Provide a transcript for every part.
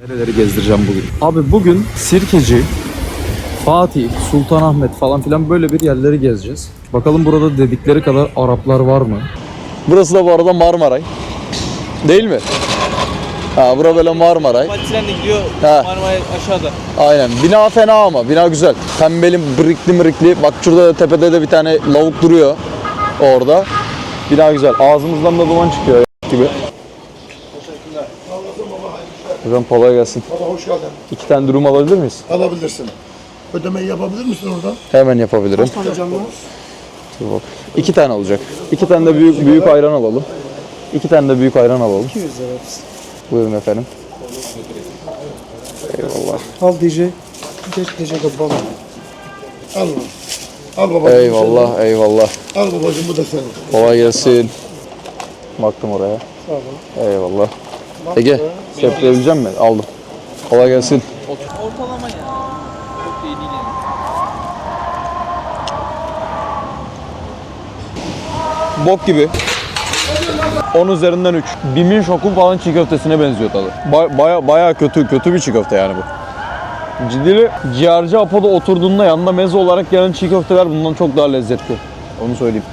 Nereleri gezdireceğim bugün? Abi bugün Sirkeci, Fatih, Sultanahmet falan filan böyle bir yerleri gezeceğiz. Bakalım burada dedikleri kadar Araplar var mı? Burası da bu arada Marmaray. Değil mi? Ha bura böyle Marmaray. De gidiyor. Ha. Marmara aşağıda. Aynen. Bina fena ama. Bina güzel. Pembeli, brikli mırikli. Bak şurada da tepede de bir tane lavuk duruyor. Orada. Bina güzel. Ağzımızdan da duman çıkıyor gibi. Hocam kolay gelsin. Baba hoş geldin. İki tane dürüm alabilir miyiz? Alabilirsin. Ödemeyi yapabilir misin oradan? Hemen yapabilirim. Dur bak. İki tane olacak. İki tane de büyük büyük ayran alalım. İki tane de büyük ayran alalım. 200 lira hepsi. Buyurun efendim. Eyvallah. Al DJ. Geç DJ baba. Al bunu. Al babacığım. Eyvallah, eyvallah. Al babacığım bu da senin. Kolay gelsin. Baktım oraya. Sağ ol. Eyvallah. Ege, seplayabilecek misin? Aldım. Kolay gelsin. Ortalama ya. Çok da iyi değil yani. Bok gibi. 10 üzerinden 3. Bimin şokun falan çiğ köftesine benziyor tadı. Ba- baya, baya kötü, kötü bir çiğ köfte yani bu. Ciddili ciğerci Apo'da oturduğunda yanında meze olarak gelen çiğ köfteler bundan çok daha lezzetli. Onu söyleyeyim.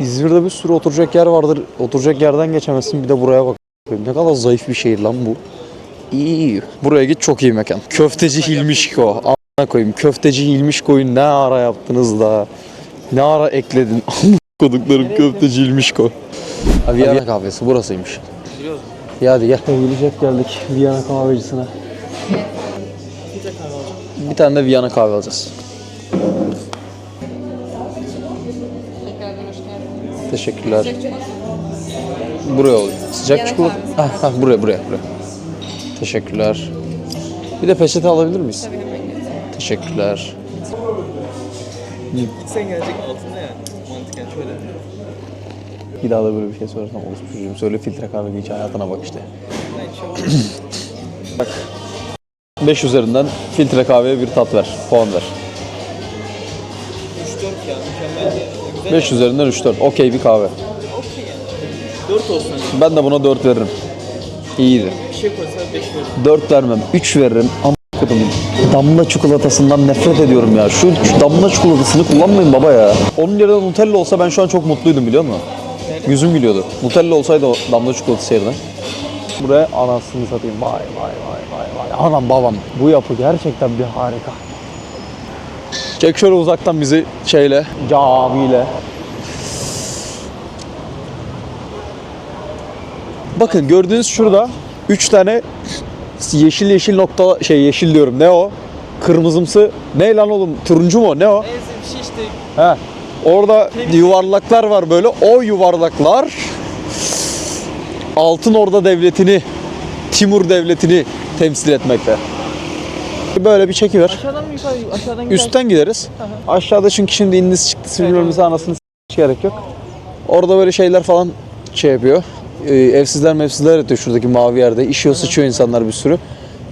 İzmir'de bir sürü oturacak yer vardır. Oturacak yerden geçemezsin bir de buraya bak. Ne kadar zayıf bir şehir lan bu. İyi. Buraya git çok iyi mekan. Köfteci Hilmişko. Ana koyayım. Köfteci Hilmişko'yu ne ara yaptınız da? Ne ara ekledin? Koduklarım köfteci Hilmişko. Viyana kahvesi burasıymış. Biliyoruz. Ya hadi gel. Sevgilicek geldik Viyana kahvecisine. Bir tane de Viyana kahve alacağız. Teşekkürler. Buraya oluyor. Sıcak çikolata. Ha, ha, buraya, buraya, buraya. Teşekkürler. Bir de peçete alabilir miyiz? Teşekkürler. Sen gelecek altında yani. Mantıken şöyle. Bir daha da böyle bir şey sorarsam olur. Çocuğum söyle filtre kahve hiç hayatına bak işte. Şey 5 üzerinden filtre kahveye bir tat ver. Puan ver. 3-4 ya. Mükemmel. de. Güzel. 5 üzerinden 3-4. Okey bir kahve. Okey yani. 4 olsun. Ben de buna 4 veririm. İyiydi. Bir şey koysa 5 veririm. 4 vermem. 3 veririm. Ama kodum. Damla çikolatasından nefret ediyorum ya. Şu, şu damla çikolatasını kullanmayın baba ya. Onun yerine Nutella olsa ben şu an çok mutluydum biliyor musun? Yüzüm gülüyordu. Nutella olsaydı o damla çikolatası yerine. Buraya anasını satayım. Vay vay vay vay vay. Anam babam. Bu yapı gerçekten bir harika. Çek şöyle uzaktan bizi şeyle, camiyle. Bakın gördüğünüz şurada 3 tane yeşil yeşil nokta şey yeşil diyorum ne o? Kırmızımsı ne lan oğlum turuncu mu ne o? Neyse işte. He. Orada yuvarlaklar var böyle. O yuvarlaklar Altın Orda Devleti'ni, Timur Devleti'ni temsil etmekte. Böyle bir çekiver. Aşağıdan mı yukarı? Aşağıdan gider. Üstten gideriz. Aşağıda çünkü şimdi indisi çıktısı bilmem ne anasını s- gerek yok. Orada böyle şeyler falan şey yapıyor. Ee, evsizler mevsizler yatıyor şuradaki mavi yerde. İşiyor sıçıyor insanlar bir sürü.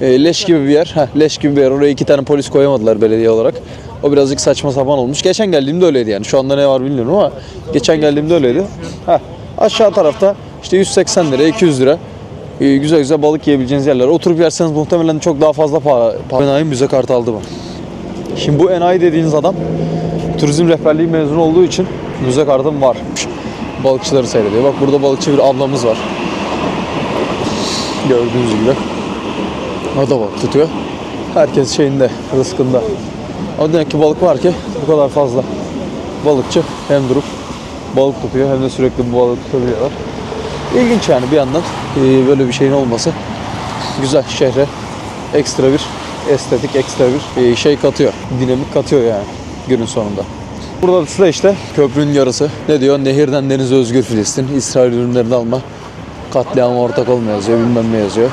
Ee, leş gibi bir yer. Heh, leş gibi bir yer. Oraya iki tane polis koyamadılar belediye olarak. O birazcık saçma sapan olmuş. Geçen geldiğimde öyleydi yani. Şu anda ne var bilmiyorum ama geçen geldiğimde öyleydi. Heh, aşağı tarafta işte 180 lira, 200 lira. Ee, güzel güzel balık yiyebileceğiniz yerler. Oturup yerseniz muhtemelen çok daha fazla para. Enayi müze kartı aldı mı? Şimdi bu enayi dediğiniz adam turizm rehberliği mezunu olduğu için müze kartım var. Balıkçıları seyrediyor. Bak burada balıkçı bir ablamız var. Gördüğünüz gibi. O da balık tutuyor. Herkes şeyinde, rızkında. O demek ki balık var ki bu kadar fazla. Balıkçı hem durup balık tutuyor hem de sürekli bu balık tutabiliyorlar. İlginç yani bir yandan ee, böyle bir şeyin olması güzel şehre ekstra bir estetik ekstra bir e, şey katıyor. Dinamik katıyor yani günün sonunda. Burada da işte köprünün yarısı. Ne diyor? Nehirden denize özgür Filistin. İsrail ürünlerini alma. Katliama ortak olma yazıyor. Bilmem ne yazıyor.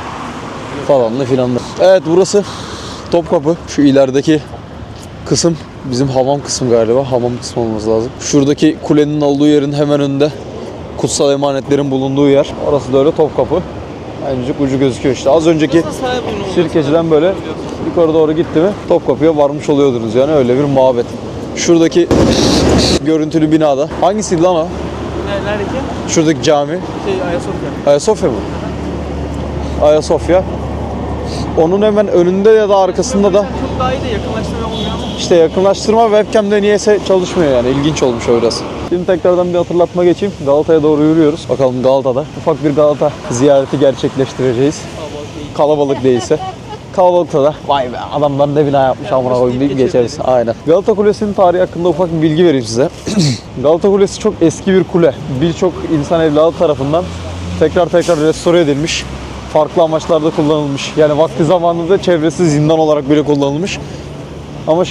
Falanlı filanlı. Evet burası Topkapı. Şu ilerideki kısım bizim hamam kısmı galiba. Hamam kısmı olması lazım. Şuradaki kulenin olduğu yerin hemen önünde kutsal emanetlerin bulunduğu yer. Orası da öyle Topkapı. Ancak ucu gözüküyor işte. Az önceki? Sirkeci'den böyle yukarı doğru gitti mi Topkapı'ya varmış oluyordunuz yani öyle bir muhabbet. Şuradaki görüntülü binada. Hangisiydi lan o? Ne- Neredeki? Şuradaki cami. Şey Ayasofya. Ayasofya mı? Ayasofya. Onun hemen önünde ya da arkasında da Çok daha iyi de yakınlaştırma olmuyor ama. işte yakınlaştırma webcam'de niyeyse çalışmıyor yani. İlginç olmuş o biraz. Şimdi tekrardan bir hatırlatma geçeyim. Galata'ya doğru yürüyoruz. Bakalım Galata'da ufak bir Galata ziyareti gerçekleştireceğiz. Kalabalık değilse. Kalabalıkta da vay be adamlar ne bina yapmış amına koyayım deyip geçeriz. Aynen. Galata Kulesi'nin tarihi hakkında ufak bir bilgi vereyim size. Galata Kulesi çok eski bir kule. Birçok insan evladı tarafından tekrar tekrar restore edilmiş. Farklı amaçlarda kullanılmış. Yani vakti zamanında çevresi zindan olarak bile kullanılmış. Ama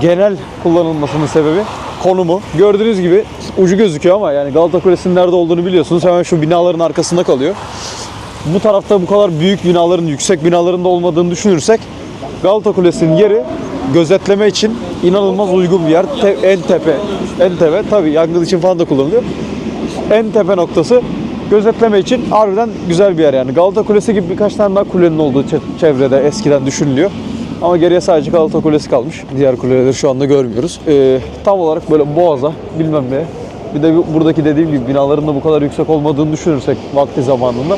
genel kullanılmasının sebebi konumu. Gördüğünüz gibi ucu gözüküyor ama yani Galata Kulesi'nin nerede olduğunu biliyorsunuz. Hemen şu binaların arkasında kalıyor. Bu tarafta bu kadar büyük binaların, yüksek binaların da olmadığını düşünürsek Galata Kulesi'nin yeri gözetleme için inanılmaz uygun bir yer. Te- en tepe, en tepe tabii yangın için falan da kullanılıyor. En tepe noktası gözetleme için harbiden güzel bir yer yani. Galata Kulesi gibi birkaç tane daha kulenin olduğu çe- çevrede eskiden düşünülüyor. Ama geriye sadece Galata Kulesi kalmış. Diğer kuleleri şu anda görmüyoruz. Ee, tam olarak böyle boğaza bilmem ne. Bir de bu- buradaki dediğim gibi binaların da bu kadar yüksek olmadığını düşünürsek vakti zamanında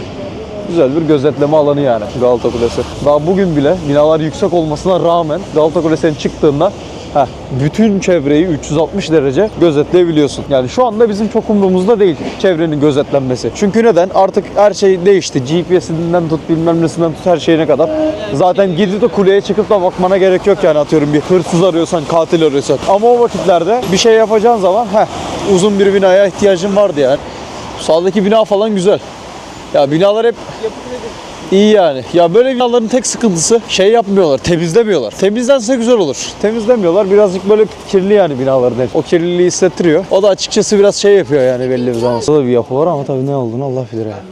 güzel bir gözetleme alanı yani Galata Kulesi. Daha bugün bile binalar yüksek olmasına rağmen Galata Kulesi'nin çıktığında heh, bütün çevreyi 360 derece gözetleyebiliyorsun. Yani şu anda bizim çok umurumuzda değil çevrenin gözetlenmesi. Çünkü neden? Artık her şey değişti. GPS'inden tut bilmem nesinden tut her şeyine kadar. Zaten gidip de kuleye çıkıp da bakmana gerek yok yani atıyorum bir hırsız arıyorsan, katil arıyorsan. Ama o vakitlerde bir şey yapacağın zaman heh, uzun bir binaya ihtiyacın vardı yani. Sağdaki bina falan güzel. Ya binalar hep iyi yani. Ya böyle binaların tek sıkıntısı şey yapmıyorlar, temizlemiyorlar. Temizlense güzel olur. Temizlemiyorlar. Birazcık böyle kirli yani binaların hep. O kirliliği hissettiriyor. O da açıkçası biraz şey yapıyor yani belli bir zaman. Burada bir yapı var ama tabii ne olduğunu Allah bilir yani.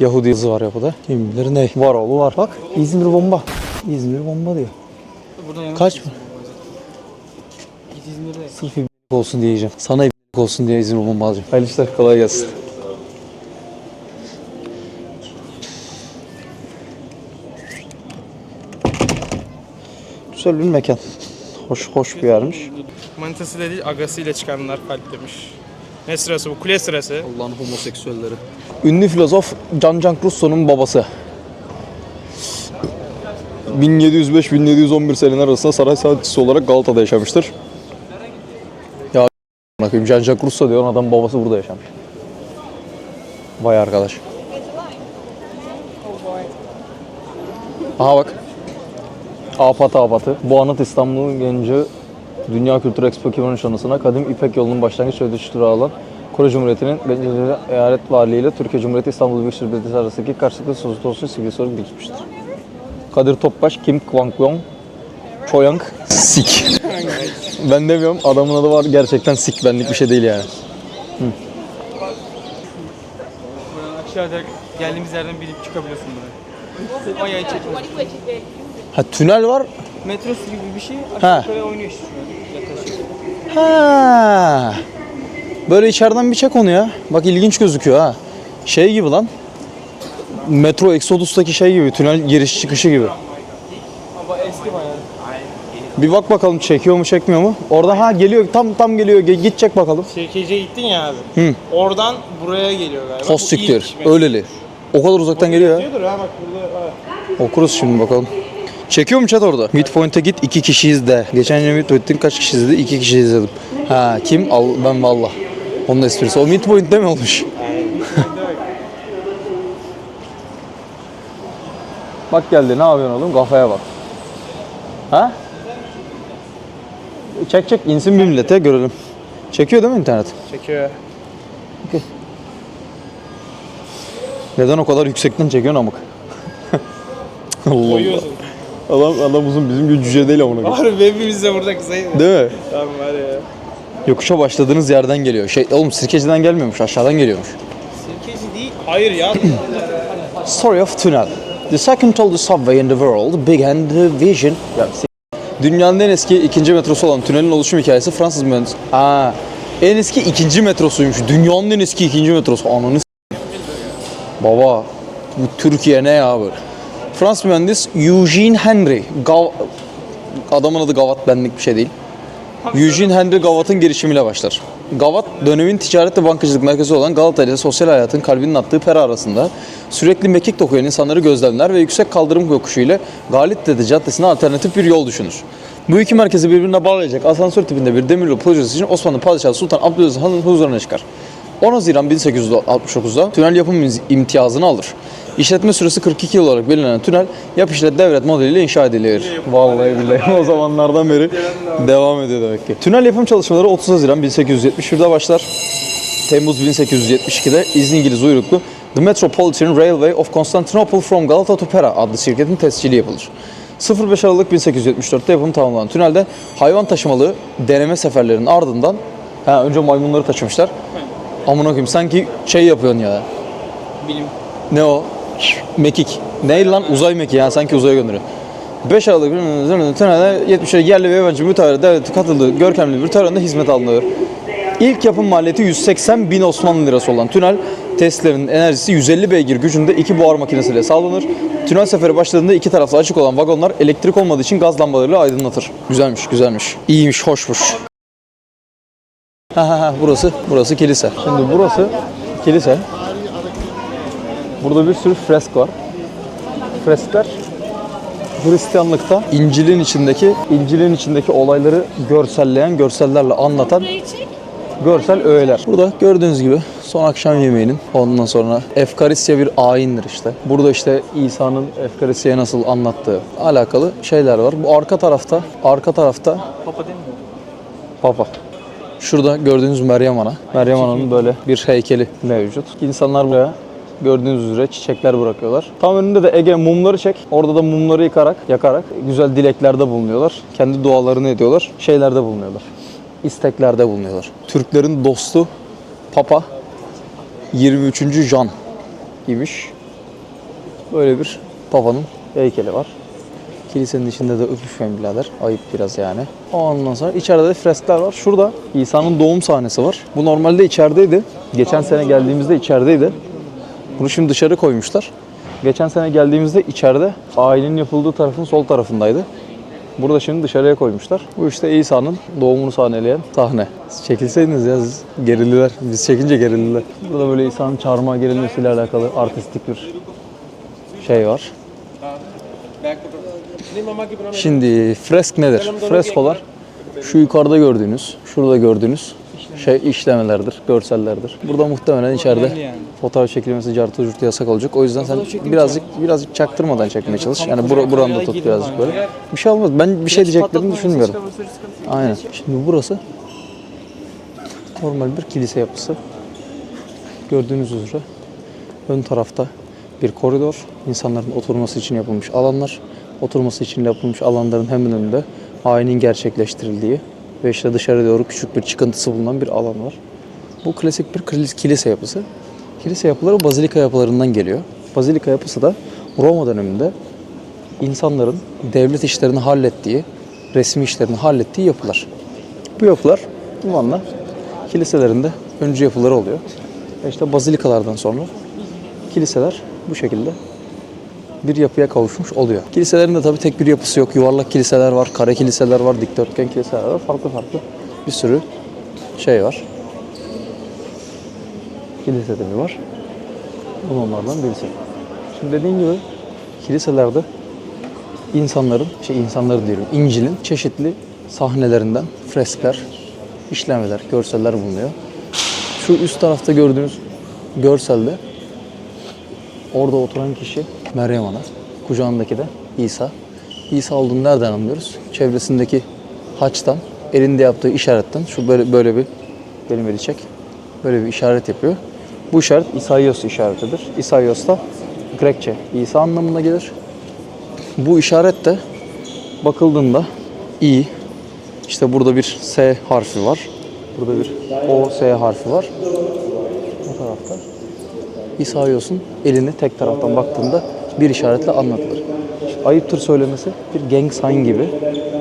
Yahudi yazı var yapıda. Kim bilir ne? Var oğlu var. Bak İzmir bomba. İzmir bomba diyor. Kaç mı? Git İzmir'de. Sırf ibnelik olsun diyeceğim. Sana ibnelik olsun diye İzmir bomba alacağım. Hayırlı işler kolay gelsin. Güzel bir mekan. Hoş hoş bir yermiş. Manitasıyla değil agasıyla çıkanlar kalp demiş. Ne sırası bu? Kule sırası. Allah'ın homoseksüelleri. Ünlü filozof Can Rousseau'nun babası. 1705-1711 seneler arasında saray saatçisi olarak Galata'da yaşamıştır. Ya a**ına koyayım Jean-Jacques Rousseau diyor adam babası burada yaşamış. Vay arkadaş. Aha bak. Apat Apatı. Bu anıt İstanbul'un genci Dünya Kültür Expo 2013 anısına Kadim İpek yolunun başlangıç sözleşi durağı olan Kore Cumhuriyeti'nin Bencilleri Eyalet Valiliği ile Türkiye Cumhuriyeti İstanbul Büyükşehir Belediyesi arasındaki karşılıklı sözlü olsun sevgilisi olarak geçmiştir. Kadir Topbaş, Kim Kwang Yong, Choyang, Sik. ben demiyorum adamın adı var gerçekten Sik benlik bir şey değil yani. Aşağıda geldiğimiz yerden binip çıkabiliyorsun buraya. O yayı çekmez. Ha tünel var. Metrosu gibi bir şey Ha. aşağı yukarı oynuyor işte. Yaklaşık. Ha. Böyle içeriden bir çek onu ya. Bak ilginç gözüküyor ha. Şey gibi lan. Metro Exodus'taki şey gibi, tünel giriş çıkışı gibi. Ama eski bayağı. Bir bak bakalım çekiyor mu çekmiyor mu? Orada ha geliyor tam tam geliyor çek bakalım. Şirkeciye gittin ya abi. Hı. Oradan buraya geliyor galiba. Siktir. ilk metro. Öyleli. O kadar uzaktan geliyor ya. Diyordur ha bak burada. Okuruz şimdi bakalım. Çekiyor mu chat orada? Midpoint'e git iki kişiyiz de. Geçen yıl Midpoint'in kaç kişi izledi? İki kişi izledim. Ha kim? Al, ben valla. Onun esprisi. O Midpoint'te mi olmuş? bak geldi ne yapıyorsun oğlum? Kafaya bak. Ha? Çek çek insin bir millete görelim. Çekiyor değil mi internet? Çekiyor. Neden o kadar yüksekten çekiyorsun amık? Allah Allah. Adam, adam uzun bizim gibi cüce değil amına koyayım. Harbi hepimiz de burada kısaydı. Değil mi? Tamam var ya. Yokuşa başladığınız yerden geliyor. Şey oğlum Sirkeci'den gelmiyormuş, aşağıdan geliyormuş. Sirkeci değil. Hayır ya. Story of Tunnel. The second oldest subway in the world began the vision. Ya, Dünyanın en eski ikinci metrosu olan tünelin oluşum hikayesi Fransız mühendis. Aa, en eski ikinci metrosuymuş. Dünyanın en eski ikinci metrosu. Ananı s- Baba, bu Türkiye ne ya böyle? Fransız mühendis Eugene Henry. Gav Adamın adı Gavat benlik bir şey değil. Eugene Henry Gavat'ın girişimiyle başlar. Gavat dönemin ticaret ve bankacılık merkezi olan Galata ile sosyal hayatın kalbinin attığı pera arasında sürekli mekik dokuyan insanları gözlemler ve yüksek kaldırım yokuşu ile Galittepe Caddesi'ne alternatif bir yol düşünür. Bu iki merkezi birbirine bağlayacak asansör tipinde bir demiryolu projesi için Osmanlı Padişahı Sultan Abdülaziz Han'ın huzuruna çıkar. 10 Haziran 1869'da tünel yapım imtiyazını alır. İşletme süresi 42 yıl olarak belirlenen tünel yap işlet devret modeliyle inşa edilir. Vallahi billahi o zamanlardan beri devam ediyor demek ki. Tünel yapım çalışmaları 30 Haziran 1871'de başlar. Temmuz 1872'de İngiliz uyruklu The Metropolitan Railway of Constantinople from Galata to Pera adlı şirketin tescili yapılır. 05 Aralık 1874'te yapımı tamamlanan tünelde hayvan taşımalı deneme seferlerinin ardından ha, önce maymunları taşımışlar. Amına koyayım sanki şey yapıyorsun ya. Bilim. Ne o? Mekik. Ne lan? Uzay mekiği yani sanki uzaya gönderiyor. 5 Aralık tünelde 70 yerli ve yabancı müteahhit devleti katıldığı görkemli bir törende hizmet alınıyor. İlk yapım maliyeti 180 bin Osmanlı lirası olan tünel testlerinin enerjisi 150 beygir gücünde iki buhar makinesiyle sağlanır. Tünel seferi başladığında iki taraflı açık olan vagonlar elektrik olmadığı için gaz lambalarıyla aydınlatır. Güzelmiş, güzelmiş. İyiymiş, hoşmuş. Ha ha ha burası, burası kilise. Şimdi burası kilise. Burada bir sürü fresk var. Freskler Hristiyanlıkta İncil'in içindeki İncil'in içindeki olayları görselleyen, görsellerle anlatan görsel öğeler. Burada gördüğünüz gibi son akşam yemeğinin ondan sonra Efkarisya bir ayindir işte. Burada işte İsa'nın Efkarisya'ya nasıl anlattığı alakalı şeyler var. Bu arka tarafta, arka tarafta Papa değil mi? Papa. Şurada gördüğünüz Meryem Ana. Meryem Ana'nın böyle bir heykeli mevcut. İnsanlar buraya gördüğünüz üzere çiçekler bırakıyorlar. Tam önünde de Ege mumları çek. Orada da mumları yıkarak, yakarak güzel dileklerde bulunuyorlar. Kendi dualarını ediyorlar. Şeylerde bulunuyorlar. İsteklerde bulunuyorlar. Türklerin dostu Papa 23. Jan imiş. Böyle bir Papa'nın heykeli var. Kilisenin içinde de öpüşmeyin birader. Ayıp biraz yani. Ondan sonra içeride de freskler var. Şurada İsa'nın doğum sahnesi var. Bu normalde içerideydi. Geçen sene geldiğimizde içerideydi. Bunu şimdi dışarı koymuşlar. Geçen sene geldiğimizde içeride ailenin yapıldığı tarafın sol tarafındaydı. Burada şimdi dışarıya koymuşlar. Bu işte İsa'nın doğumunu sahneleyen sahne. Siz çekilseydiniz ya siz gerildiler. Biz çekince gerildiler. Burada böyle İsa'nın çarmıha gerilmesiyle alakalı artistik bir şey var. Şimdi fresk nedir? Freskolar şu yukarıda gördüğünüz, şurada gördüğünüz şey işlemelerdir, görsellerdir. Burada muhtemelen içeride yani. fotoğraf çekilmesi cartı curtu yasak olacak. O yüzden sen birazcık birazcık çaktırmadan çekmeye çalış. Yani bura, buranı da tut birazcık böyle. Bir şey olmaz. Ben bir şey diyeceklerini düşünmüyorum. Aynen. Şimdi burası normal bir kilise yapısı. Gördüğünüz üzere ön tarafta bir koridor, insanların oturması için yapılmış alanlar, oturması için yapılmış alanların hemen önünde ayinin gerçekleştirildiği ve işte dışarı doğru küçük bir çıkıntısı bulunan bir alan var. Bu klasik bir kilis- kilise yapısı. Kilise yapıları bazilika yapılarından geliyor. Bazilika yapısı da Roma döneminde insanların devlet işlerini hallettiği, resmi işlerini hallettiği yapılar. Bu yapılar zamanla kiliselerinde öncü yapıları oluyor. Ve işte bazilikalardan sonra kiliseler bu şekilde bir yapıya kavuşmuş oluyor. Kiliselerin de tabii tek bir yapısı yok. Yuvarlak kiliseler var, kare kiliseler var, dikdörtgen kiliseler var. Farklı farklı bir sürü şey var. Kilise de var. Bu onlardan birisi. Şimdi dediğim gibi kiliselerde insanların, şey insanları diyorum, İncil'in çeşitli sahnelerinden freskler, işlemeler, görseller bulunuyor. Şu üst tarafta gördüğünüz görselde orada oturan kişi Meryem Ana, kucağındaki de İsa. İsa olduğunu nereden anlıyoruz? Çevresindeki haçtan, elinde yaptığı işaretten, şu böyle böyle bir benim eli çek. Böyle bir işaret yapıyor. Bu işaret İsaios işaretidir. İsaios da Grekçe İsa anlamına gelir. Bu işaret de bakıldığında İ, işte burada bir S harfi var. Burada bir O, S harfi var. Tarafta İsaios'un elini tek taraftan baktığında bir işaretle anlatılır. Ayıptır söylemesi bir gang sign gibi.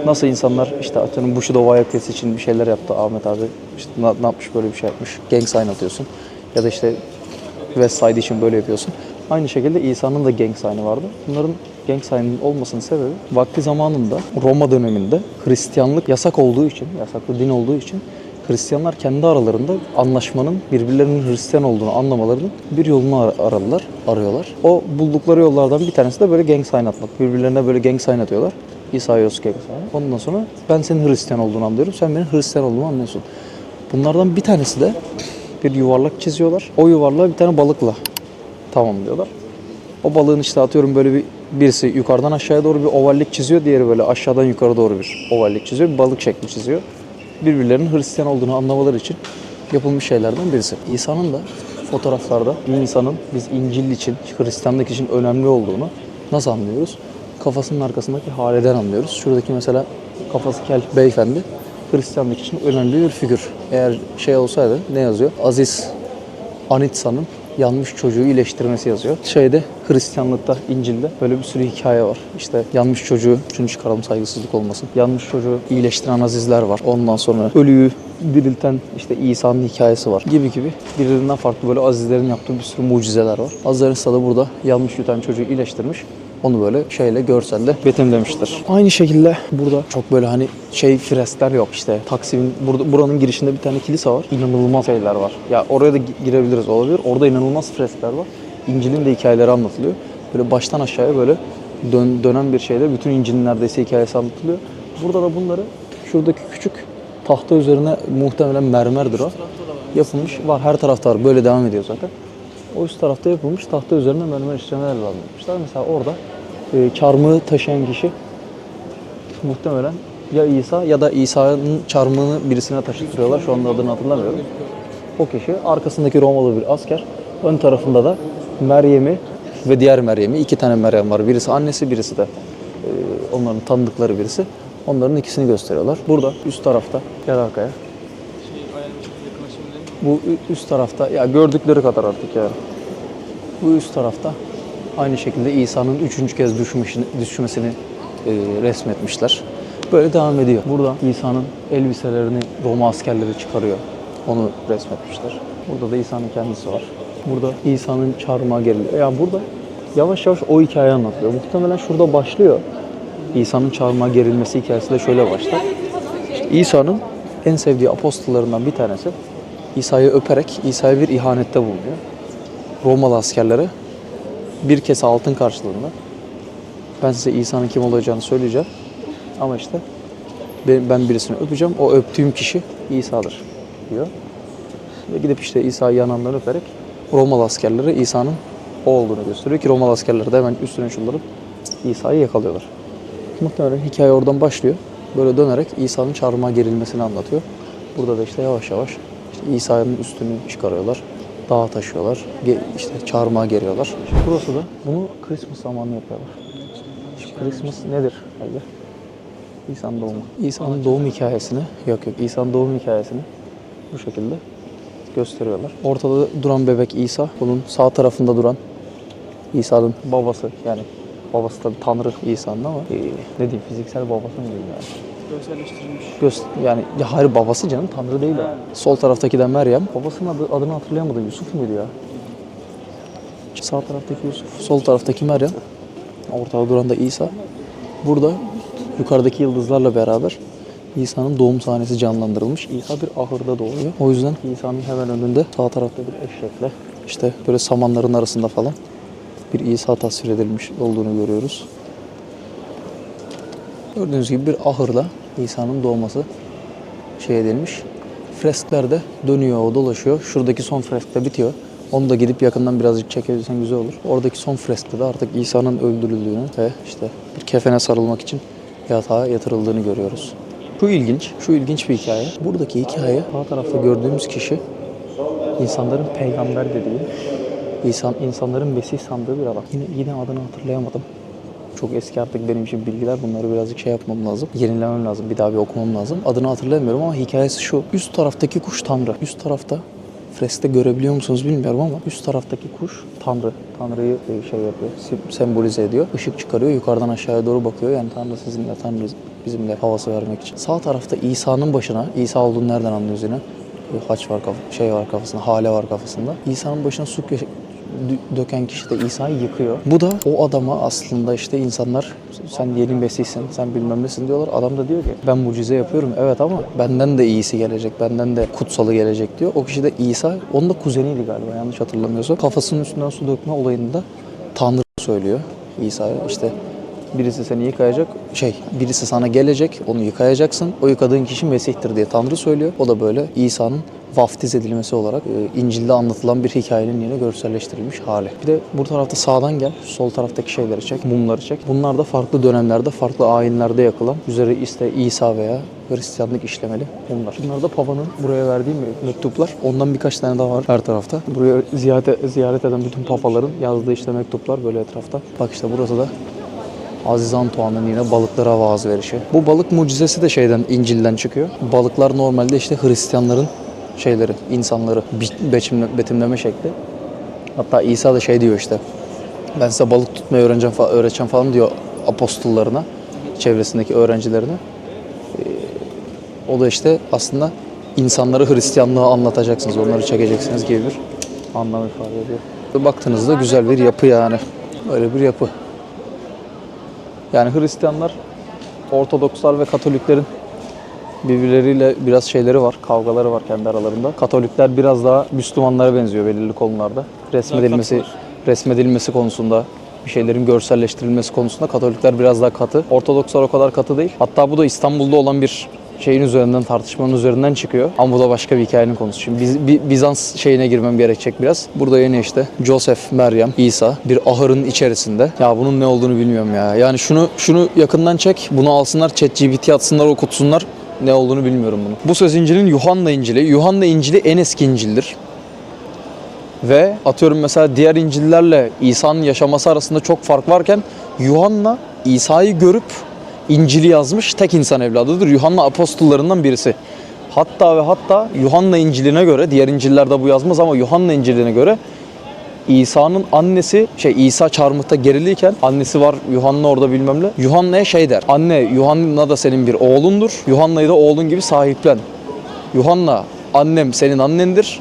Nasıl insanlar işte atıyorum Bushido Wildcats için bir şeyler yaptı Ahmet abi. İşte ne, ne yapmış böyle bir şey yapmış. Gang sign atıyorsun. Ya da işte West Side için böyle yapıyorsun. Aynı şekilde İsa'nın da gang sign'ı vardı. Bunların gang sign'ın olmasının sebebi vakti zamanında Roma döneminde Hristiyanlık yasak olduğu için, yasaklı din olduğu için Hristiyanlar kendi aralarında anlaşmanın birbirlerinin Hristiyan olduğunu anlamalarının bir yolunu ar- aradılar, arıyorlar. O buldukları yollardan bir tanesi de böyle gang sign atmak. Birbirlerine böyle gang sign atıyorlar. İsa Yos gang. Ondan sonra ben senin Hristiyan olduğunu anlıyorum, sen benim Hristiyan olduğumu anlıyorsun. Bunlardan bir tanesi de bir yuvarlak çiziyorlar. O yuvarlağı bir tane balıkla tamamlıyorlar. O balığın işte atıyorum böyle bir birisi yukarıdan aşağıya doğru bir ovallik çiziyor, diğeri böyle aşağıdan yukarı doğru bir ovallik çiziyor, bir balık şekli çiziyor. Birbirlerinin Hristiyan olduğunu anlamaları için yapılmış şeylerden birisi. İsa'nın da fotoğraflarda insanın biz İncil için, Hristiyanlık için önemli olduğunu nasıl anlıyoruz? Kafasının arkasındaki haleden anlıyoruz. Şuradaki mesela kafası kel beyefendi Hristiyanlık için önemli bir figür. Eğer şey olsaydı ne yazıyor? Aziz Anitsa'nın yanmış çocuğu iyileştirmesi yazıyor. Şeyde Hristiyanlıkta, İncil'de böyle bir sürü hikaye var. İşte yanmış çocuğu, şunu çıkaralım saygısızlık olmasın. Yanmış çocuğu iyileştiren azizler var. Ondan sonra ölüyü dirilten işte İsa'nın hikayesi var gibi gibi. Birbirinden farklı böyle azizlerin yaptığı bir sürü mucizeler var. Aziz Anitsa da burada yanmış yutan çocuğu iyileştirmiş. Onu böyle şeyle görselde betimlemiştir. Aynı şekilde burada çok böyle hani şey freskler yok işte. Taksim'in burada buranın girişinde bir tane kilise var. İnanılmaz şeyler var. Ya oraya da gi- girebiliriz olabilir. Orada inanılmaz freskler var. İncil'in de hikayeleri anlatılıyor. Böyle baştan aşağıya böyle dön- dönen bir şeyde bütün İncil'in neredeyse hikayesi anlatılıyor. Burada da bunları şuradaki küçük tahta üzerine muhtemelen mermerdir o. Yapılmış. Var her tarafta var. Böyle devam ediyor zaten. O üst tarafta yapılmış tahta üzerine mermer işlemelerle anlatmışlar. Mesela orada e, çarmıhı taşıyan kişi muhtemelen ya İsa ya da İsa'nın çarmıhını birisine taşıtırıyorlar. Şu anda adını hatırlamıyorum. O kişi arkasındaki Romalı bir asker. Ön tarafında da Meryem'i ve diğer Meryem'i iki tane Meryem var. Birisi annesi, birisi de e, onların tanıdıkları birisi. Onların ikisini gösteriyorlar. Burada üst tarafta gel arkaya. Bu üst tarafta ya gördükleri kadar artık yani. Bu üst tarafta aynı şekilde İsa'nın üçüncü kez düşmüşini, düşmesini e, resmetmişler. Böyle devam ediyor. Burada İsa'nın elbiselerini Roma askerleri çıkarıyor. Onu resmetmişler. Burada da İsa'nın kendisi var. Burada İsa'nın çarmıha geriliyor. Yani burada yavaş yavaş o hikaye anlatılıyor. Muhtemelen şurada başlıyor. İsa'nın çarmıha gerilmesi hikayesi de şöyle başlar. İşte İsa'nın en sevdiği apostollarından bir tanesi İsa'yı öperek İsa'ya bir ihanette bulunuyor. Romalı askerlere bir kese altın karşılığında ben size İsa'nın kim olacağını söyleyeceğim. Ama işte ben, birisini öpeceğim. O öptüğüm kişi İsa'dır diyor. Ve gidip işte İsa'yı yanından öperek Romalı askerlere İsa'nın o olduğunu gösteriyor ki Romalı askerler de hemen üstüne şunları İsa'yı yakalıyorlar. Muhtemelen hikaye oradan başlıyor. Böyle dönerek İsa'nın çarmıha gerilmesini anlatıyor. Burada da işte yavaş yavaş işte İsa'nın üstünü çıkarıyorlar. Dağa taşıyorlar. Ge- işte çarmıha geriyorlar. İşte burası da bunu Christmas zamanı yapıyorlar. İşte Christmas nedir? Hayır. İsa'nın doğumu. İsa'nın doğum hikayesini, yok yok İsa'nın doğum hikayesini bu şekilde gösteriyorlar. Ortada duran bebek İsa. Bunun sağ tarafında duran İsa'nın babası yani babası tabii Tanrı İsa'nın ama e, ne diyeyim fiziksel babası mı diyeyim yani. Görselleştirilmiş. Göz, yani ya hayır babası canım Tanrı değil o. Sol taraftaki de Meryem. Babasının adı, adını hatırlayamadım. Yusuf muydu ya? Sağ taraftaki Yusuf, sol taraftaki Meryem. Ortada duran da İsa. Burada yukarıdaki yıldızlarla beraber İsa'nın doğum sahnesi canlandırılmış. İsa bir ahırda doğuyor. O yüzden İsa'nın hemen önünde sağ tarafta bir eşekle işte böyle samanların arasında falan bir İsa tasvir edilmiş olduğunu görüyoruz. Gördüğünüz gibi bir ahırda İsa'nın doğması şey edilmiş. Freskler de dönüyor, o dolaşıyor. Şuradaki son fresk de bitiyor. Onu da gidip yakından birazcık çekebilirsen güzel olur. Oradaki son freskte de artık İsa'nın öldürüldüğünü ve işte bir kefene sarılmak için yatağa yatırıldığını görüyoruz. Şu ilginç, şu ilginç bir hikaye. Buradaki hikaye sağ tarafta gördüğümüz kişi insanların peygamber dediği, insan, insanların Mesih sandığı bir adam. Yine, yine adını hatırlayamadım. Çok eski artık benim için bilgiler. Bunları birazcık şey yapmam lazım. Yenilemem lazım. Bir daha bir okumam lazım. Adını hatırlamıyorum ama hikayesi şu. Üst taraftaki kuş Tanrı. Üst tarafta freskte görebiliyor musunuz bilmiyorum ama üst taraftaki kuş Tanrı. Tanrı'yı e, şey yapıyor, sembolize ediyor. Işık çıkarıyor, yukarıdan aşağıya doğru bakıyor. Yani Tanrı sizinle, Tanrı bizimle havası vermek için. Sağ tarafta İsa'nın başına, İsa olduğunu nereden anlıyoruz yine? Bir haç var, şey var kafasında, hale var kafasında. İsa'nın başına su, döken kişi de İsa'yı yıkıyor. Bu da o adama aslında işte insanlar sen yeni Mesih'sin, sen bilmem nesin diyorlar. Adam da diyor ki ben mucize yapıyorum evet ama benden de iyisi gelecek, benden de kutsalı gelecek diyor. O kişi de İsa, onun da kuzeniydi galiba yanlış hatırlamıyorsam. Kafasının üstünden su dökme olayında Tanrı söylüyor İsa'ya işte Birisi seni yıkayacak, şey, birisi sana gelecek, onu yıkayacaksın. O yıkadığın kişi Mesih'tir diye Tanrı söylüyor. O da böyle İsa'nın vaftiz edilmesi olarak e, İncil'de anlatılan bir hikayenin yine görselleştirilmiş hali. Bir de bu tarafta sağdan gel, sol taraftaki şeyleri çek, mumları çek. Bunlar da farklı dönemlerde, farklı ayinlerde yakılan, üzeri işte İsa veya Hristiyanlık işlemeli mumlar. Bunlar da Papa'nın buraya verdiği mektuplar. Ondan birkaç tane daha var her tarafta. Buraya ziyaret, ziyaret eden bütün papaların yazdığı işte mektuplar böyle etrafta. Bak işte burası da Aziz Antoine'ın yine balıklara vaaz verişi. Bu balık mucizesi de şeyden İncil'den çıkıyor. Balıklar normalde işte Hristiyanların şeyleri, insanları betimle- betimleme şekli. Hatta İsa da şey diyor işte. Ben size balık tutmayı öğreneceğim, fa- öğreteceğim falan diyor apostollarına, çevresindeki öğrencilerine. Ee, o da işte aslında insanları Hristiyanlığı anlatacaksınız, onları çekeceksiniz gibi bir anlam ifade ediyor. Baktığınızda güzel bir yapı yani. Öyle bir yapı. Yani Hristiyanlar, Ortodokslar ve Katoliklerin birbirleriyle biraz şeyleri var, kavgaları var kendi aralarında. Katolikler biraz daha Müslümanlara benziyor belirli konularda. Resmedilmesi, resmedilmesi konusunda, bir şeylerin görselleştirilmesi konusunda Katolikler biraz daha katı. Ortodokslar o kadar katı değil. Hatta bu da İstanbul'da olan bir şeyin üzerinden, tartışmanın üzerinden çıkıyor. Ama bu da başka bir hikayenin konusu. Şimdi Biz, Bi- Bizans şeyine girmem gerekecek biraz. Burada yine işte Joseph, Meryem, İsa bir ahırın içerisinde. Ya bunun ne olduğunu bilmiyorum ya. Yani şunu şunu yakından çek, bunu alsınlar, ChatGPT atsınlar, okutsunlar. Ne olduğunu bilmiyorum bunu. Bu söz İncil'in Yuhanna İncil'i. Yuhanna İncil'i en eski İncil'dir. Ve atıyorum mesela diğer İncil'lerle İsa'nın yaşaması arasında çok fark varken Yuhanna İsa'yı görüp İncil'i yazmış tek insan evladıdır. Yuhanna apostollarından birisi. Hatta ve hatta Yuhanna İncil'ine göre, diğer İncil'lerde bu yazmaz ama Yuhanna İncil'ine göre İsa'nın annesi şey İsa çarmıhta geriliyken annesi var Yuhanna orada bilmem ne. Yuhanna'ya şey der. Anne Yuhanna da senin bir oğlundur. Yuhanna'yı da oğlun gibi sahiplen. Yuhanna annem senin annendir.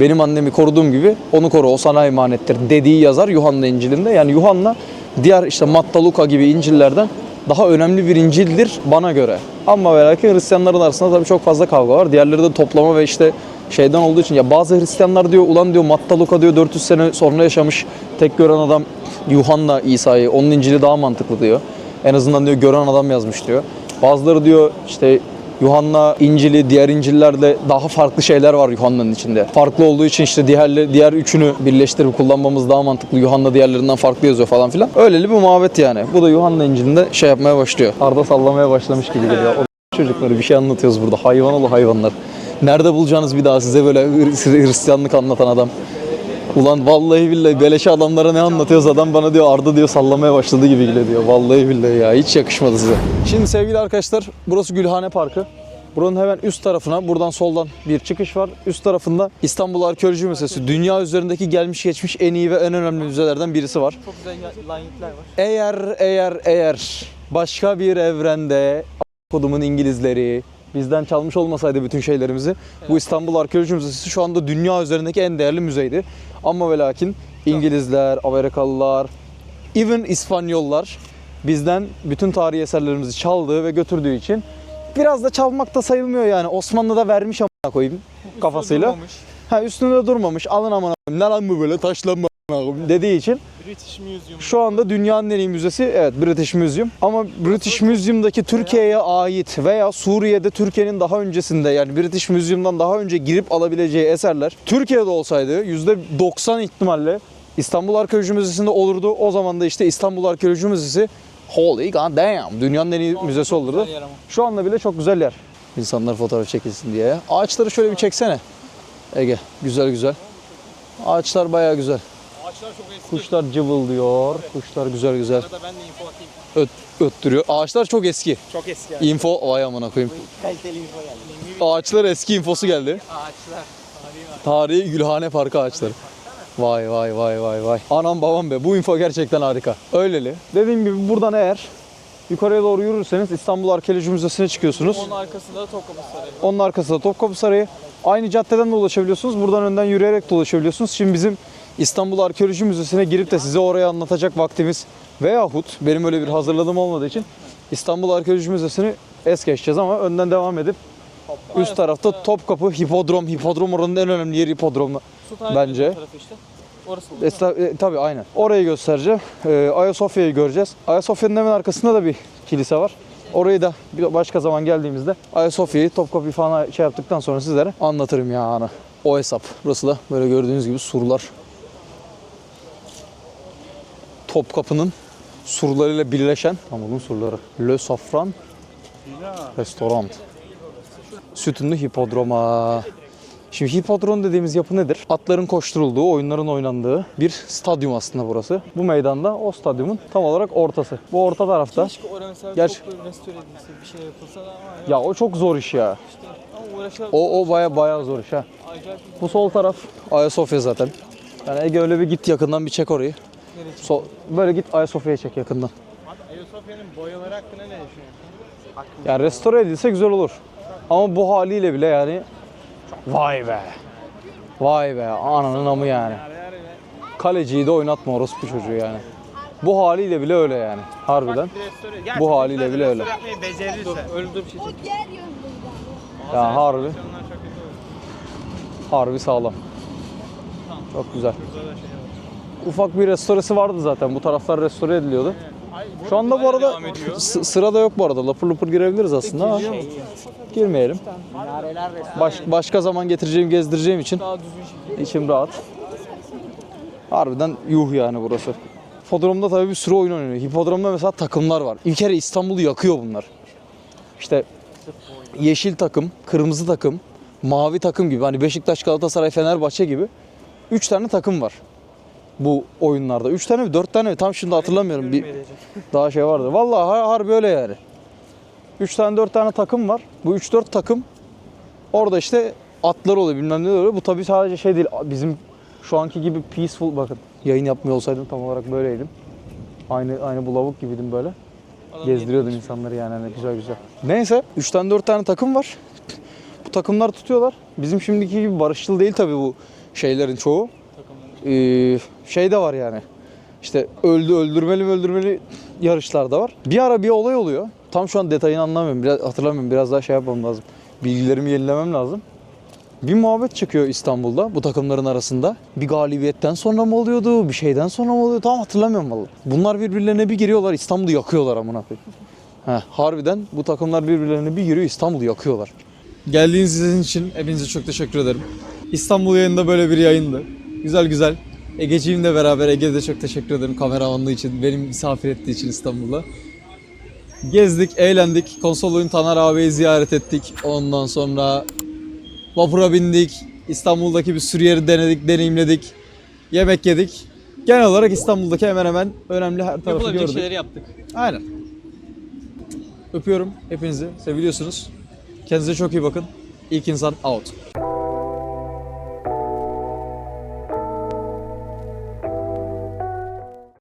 Benim annemi koruduğum gibi onu koru o sana emanettir dediği yazar Yuhanna İncil'inde. Yani Yuhanna diğer işte Matta, Luka gibi İncil'lerden daha önemli bir İncil'dir bana göre. Ama ve lakin Hristiyanların arasında tabii çok fazla kavga var. Diğerleri de toplama ve işte şeyden olduğu için ya bazı Hristiyanlar diyor ulan diyor Matta Luka diyor 400 sene sonra yaşamış tek gören adam Yuhanna İsa'yı onun İncil'i daha mantıklı diyor. En azından diyor gören adam yazmış diyor. Bazıları diyor işte Yuhanna İncil'i diğer İncil'lerde daha farklı şeyler var Yuhanna'nın içinde. Farklı olduğu için işte diğer diğer üçünü birleştirip kullanmamız daha mantıklı. Yuhanna diğerlerinden farklı yazıyor falan filan. Öyleli bir muhabbet yani. Bu da Yuhanna İncil'inde şey yapmaya başlıyor. Arda sallamaya başlamış gibi geliyor. O çocukları bir şey anlatıyoruz burada. Hayvan olu hayvanlar. Nerede bulacağınız bir daha size böyle Hri- Hristiyanlık anlatan adam? Ulan vallahi billahi beleşe adamlara ne anlatıyoruz adam bana diyor Arda diyor sallamaya başladı gibi geliyor diyor. Vallahi billahi ya hiç yakışmadı size. Şimdi sevgili arkadaşlar burası Gülhane Parkı. Buranın hemen üst tarafına buradan soldan bir çıkış var. Üst tarafında İstanbul Arkeoloji Müzesi. Dünya üzerindeki gelmiş geçmiş en iyi ve en önemli müzelerden birisi var. Çok güzel lanetler var. Eğer eğer eğer başka bir evrende kodumun İngilizleri bizden çalmış olmasaydı bütün şeylerimizi bu İstanbul Arkeoloji Müzesi şu anda dünya üzerindeki en değerli müzeydi. Ama ve lakin İngilizler, Amerikalılar, even İspanyollar bizden bütün tarihi eserlerimizi çaldığı ve götürdüğü için biraz da çalmak da sayılmıyor yani. Osmanlı da vermiş amına koyayım kafasıyla. Ha üstünde durmamış. Alın koyayım. Ne lan bu böyle taşlanma dediği için British Museum. şu anda dünyanın en iyi müzesi evet British Museum. Ama British Museum'daki Türkiye'ye ait veya Suriye'de Türkiye'nin daha öncesinde yani British Museum'dan daha önce girip alabileceği eserler Türkiye'de olsaydı %90 ihtimalle İstanbul Arkeoloji Müzesi'nde olurdu. O zaman da işte İstanbul Arkeoloji Müzesi holy god damn dünyanın en iyi müzesi olurdu. Şu anda bile çok güzel yer. İnsanlar fotoğraf çekilsin diye. Ağaçları şöyle bir çeksene. Ege güzel güzel. Ağaçlar bayağı güzel. Ağaçlar çok eski. Kuşlar cıvıldıyor. Kuşlar güzel güzel Arada ben de info atayım. öt, öttürüyor. Ağaçlar çok eski. Çok eski yani. Info vay amına koyayım. Kaliteli info geldi. Ağaçlar eski infosu geldi. Ağaçlar. Tarihi var. Tarihi Gülhane Parkı ağaçları. Vay vay vay vay vay. Anam babam be bu info gerçekten harika. Öyleli. Dediğim gibi buradan eğer yukarıya doğru yürürseniz İstanbul Arkeoloji Müzesi'ne çıkıyorsunuz. Onun arkasında da Topkapı Sarayı. Onun arkasında Topkapı Sarayı. Aynı caddeden de ulaşabiliyorsunuz. Buradan önden yürüyerek de ulaşabiliyorsunuz. Şimdi bizim İstanbul Arkeoloji Müzesi'ne girip de size orayı anlatacak vaktimiz veyahut benim öyle bir hazırladığım olmadığı için İstanbul Arkeoloji Müzesi'ni es geçeceğiz ama önden devam edip üst tarafta Topkapı Hipodrom. Hipodrom oranın en önemli yeri hipodromla. Bence. Tarafı işte. Orası mı? Esta, e, tabii aynen. Orayı göstereceğim. E, Ayasofya'yı göreceğiz. Ayasofya'nın hemen arkasında da bir kilise var. Orayı da bir başka zaman geldiğimizde Ayasofya'yı, Topkapı'yı falan şey yaptıktan sonra sizlere anlatırım yani. O hesap. Burası da böyle gördüğünüz gibi surlar. Topkapı'nın surlarıyla birleşen Anadolu surları. Le Safran Restoran. Sütunlu hipodroma. Şimdi hipodrom dediğimiz yapı nedir? Atların koşturulduğu, oyunların oynandığı bir stadyum aslında burası. Bu meydanda o stadyumun tam olarak ortası. Bu orta tarafta. Keşke oraya mesela Gerçi- çok restore edilse, bir şey yapılsa da ama ya. Ya o çok zor iş ya. işte. Ama O o baya baya zor iş ha. Bu sol taraf Ayasofya zaten. Yani Ege öyle bir git yakından bir çek orayı. Sol, böyle git Ayasofya'ya çek yakından. Ayasofya'nın boyaları hakkında ne düşünüyorsun? Yani restore edilse güzel olur. Ama bu haliyle bile yani vay be. Vay be ananın amı yani. Kaleciyi de oynatma orospu çocuğu yani. Bu haliyle bile öyle yani. Harbiden. Bu haliyle bile öyle. Ya harbi. Harbi sağlam. Çok güzel. Ufak bir restoresi vardı zaten. Bu taraflar restore ediliyordu. Şu anda bu arada s- sırada yok bu arada. Lapır lapır girebiliriz aslında ama girmeyelim. Baş, başka zaman getireceğim, gezdireceğim için Daha düzgün şekilde. içim rahat. Harbiden yuh yani burası. Hipodromda tabii bir sürü oyun oynanıyor. Hipodromda mesela takımlar var. Bir kere İstanbul'u yakıyor bunlar. İşte yeşil takım, kırmızı takım, mavi takım gibi hani Beşiktaş, Galatasaray, Fenerbahçe gibi 3 tane takım var bu oyunlarda. 3 tane mi 4 tane mi tam şimdi hatırlamıyorum. Bir daha şey vardı. Vallahi har- harbi öyle yani. 3 tane 4 tane takım var. Bu 3-4 takım orada işte atlar oluyor bilmem ne oluyor. Bu tabii sadece şey değil bizim şu anki gibi peaceful bakın. Yayın yapmıyor olsaydım tam olarak böyleydim. Aynı aynı bu lavuk gibiydim böyle. Gezdiriyordum insanları yani hani güzel güzel. Neyse 3 tane 4 tane takım var. Bu takımlar tutuyorlar. Bizim şimdiki gibi barışçıl değil tabii bu şeylerin çoğu. Ee, şey de var yani. İşte öldü öldürmeli mi öldürmeli yarışlar da var. Bir ara bir olay oluyor. Tam şu an detayını anlamıyorum. Biraz hatırlamıyorum. Biraz daha şey yapmam lazım. Bilgilerimi yenilemem lazım. Bir muhabbet çıkıyor İstanbul'da bu takımların arasında. Bir galibiyetten sonra mı oluyordu, bir şeyden sonra mı oluyordu tam hatırlamıyorum vallahi. Bunlar birbirlerine bir giriyorlar İstanbul'u yakıyorlar amına koyayım. Harbiden bu takımlar birbirlerine bir giriyor İstanbul'u yakıyorlar. Geldiğiniz için hepinize çok teşekkür ederim. İstanbul yayında böyle bir yayındı. Güzel güzel. Egeciğimle beraber Ege'de de çok teşekkür ederim kameramanlığı için, benim misafir ettiği için İstanbul'da. Gezdik, eğlendik. Konsol oyun Taner abiyi ziyaret ettik. Ondan sonra vapura bindik. İstanbul'daki bir sürü yeri denedik, deneyimledik. Yemek yedik. Genel olarak İstanbul'daki hemen hemen önemli her tarafı Yapılabilecek gördük. şeyleri yaptık. Aynen. Öpüyorum hepinizi. Seviliyorsunuz. Kendinize çok iyi bakın. İlk insan out.